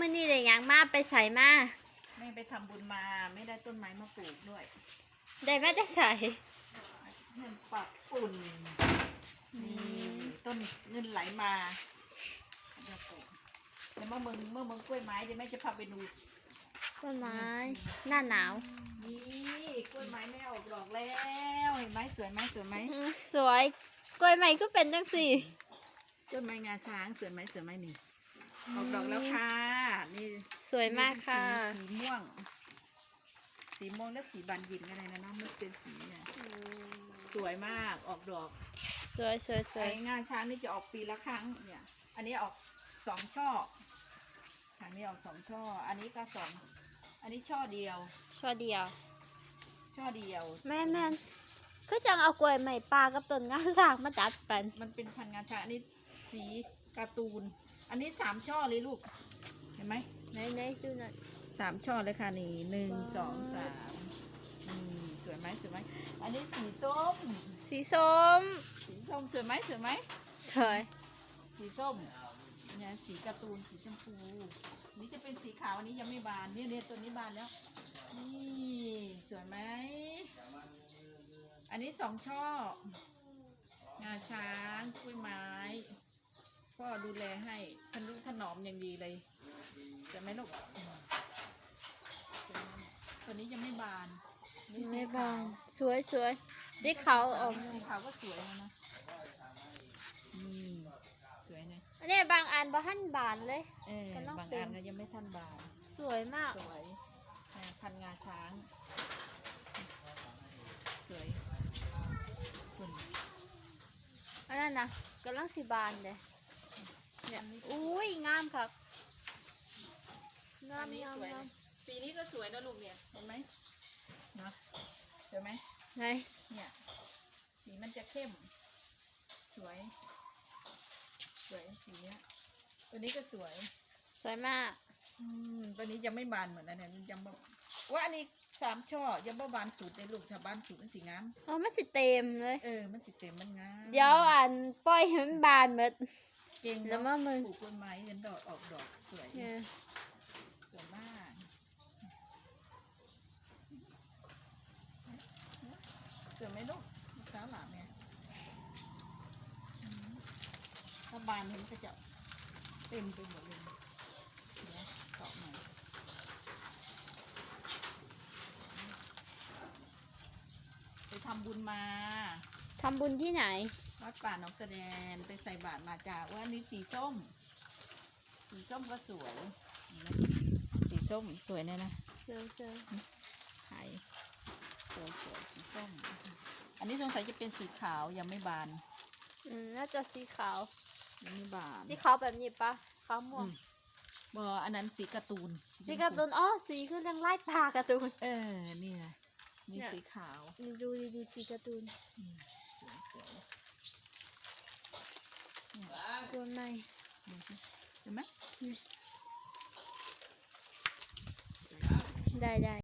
มื้อนี้ได้หยังมาไปใส่มาแม่ไปทำบุญมาไม่ได้ต้นไม้มาปลูกด้วยได้มาได้ใส่เงินปักปุ่นนี่ต้นเงินไหลมาเดี๋ยวปลูกเดี๋ยวเมื่อมึงเมื่อมึงกล้วยไม้เดี๋ยวแม่จะพาไปดูต้นไม้ หน้าหนาวนี่กล้วยไม้แม่ออกดอกแล้วเห็นไหมสวยไหมสวยไหมอื้อสวยกล้วยใหม่ก็เป็นจังสี่ต้นไม้งาช้างสวยไหมสวยไหมนี่ ออกดอกแล้วค่ะ นี่สวยมากค่ะ สีสีม่วง สีม่วงและสีบานยินอะไรนะเน้องมันเป็นสีเนี่ยสวยมากออกดอก สวยสวยสวไอยงานช้างนี่จะออกปีละครั้งเนี่ย อันนี้ออกสองช่อทางนี้ออกสองช่อ อันนี้ก็สอง อันนี้ช่อเดียว ช่อเดียว ช่อเดียว แม่นแม่นคือจังเอากล้วยใหม่ปลากับต้นงาสากมาจัดกันมันเป็นพันธุ์งานช้างอันนี้สีการ์ตูน อันนี้สามช่อเลยลูก เห็นไหมไหนไหนดูหน่อยสามช่อเลยค่ะนี่หนึ่งว้าวสองสามนี่สวยไหมสวยไหมอันนี้สีส้ม สีส้ม สีส้มสวยไหมสวยไหมสวยสีส้มเนี่ยสีการ์ตูนสีชมพูนี่จะเป็นสีขาวอันนี้ยังไม่บานเนี่ยเนี่ยตัวนี้บานแล้วนี่สวยไหมอันนี้สองช่องาช้างกล้วยไม้พ่อดู แลให้ทนุถนอมอย่างดีเลยสวยไหมลูกอืมสวยไหมตัวนี้ยังไม่บานนี่สีแม่ขวบานสวยสวยสีขาวออกสีขาวก็สวยนะนะนี่สวยนะอันนี้บางอันบ่ทันบานเลย เออก็ต้องบางเป็นอันก็ยังไม่ทันบาน สวยมากสวยอ่าพันงาช้าง สวยคุณอันนั้นนะกำลังสิบานเลย เนี่ยอุ้ยงามครับงาอัมนนี้งามสวยงานะมสีนี้ก็สวยนะลูกเนี่ย เห็นไหมเนาะเห็นไหม ไหนเนี่ย สีมันจะเข้ม สวย สวยสีเนี้ย ตัวนี้ก็สวย สวยมากอืมตัวนี้ยังไม่บานเหมือนอันนั้นยังบ่ว่าอันนี้สามช่อยังบ่บานสุดเลยลูกถ้าบานสุดมันสีงาม อ๋อมันสิเต็มเลย เออ มันสิเต็มมันงามเดี๋ยวอันปล่อยให้มันบานหมด เก่งแล้วเนาะมามึงปลูกต้นไม้เห็นดอกออกดอกสวยเนี่ยสวยมากสวยไหมลูกลูกสาวหลานเนี่ยอืมถ้าบานเห็นก็จะเต็มไปหมดเลยเนี่ยเกาะหน่อยไปทำบุญมาทำบุญที่ไหน วัดป่าหนองแสดงไปใส่บาตรมาจากว่าอันนี้สีส้ม สีส้มก็สวยเห็นไหมสีส้มสวยเนี่ยนะเจอเจอไข่สวยสวยสีส้ม อันนี้สงสัยจะเป็นสีขาวยังไม่บานอืมน่าจะสีขาว ยังไม่บานสีขาวแบบนี้ปะขาวม่วงอืมบออันนั้นสีการ์ตูนสีการ์ตูนอ๋อสีคือเรื่องไล่ปลาการ์ตูนเออนี่ไงมีเนี่ยสีขาวนี่ดูดีๆสีการ์ตูน อืมสวยสวย ตัวให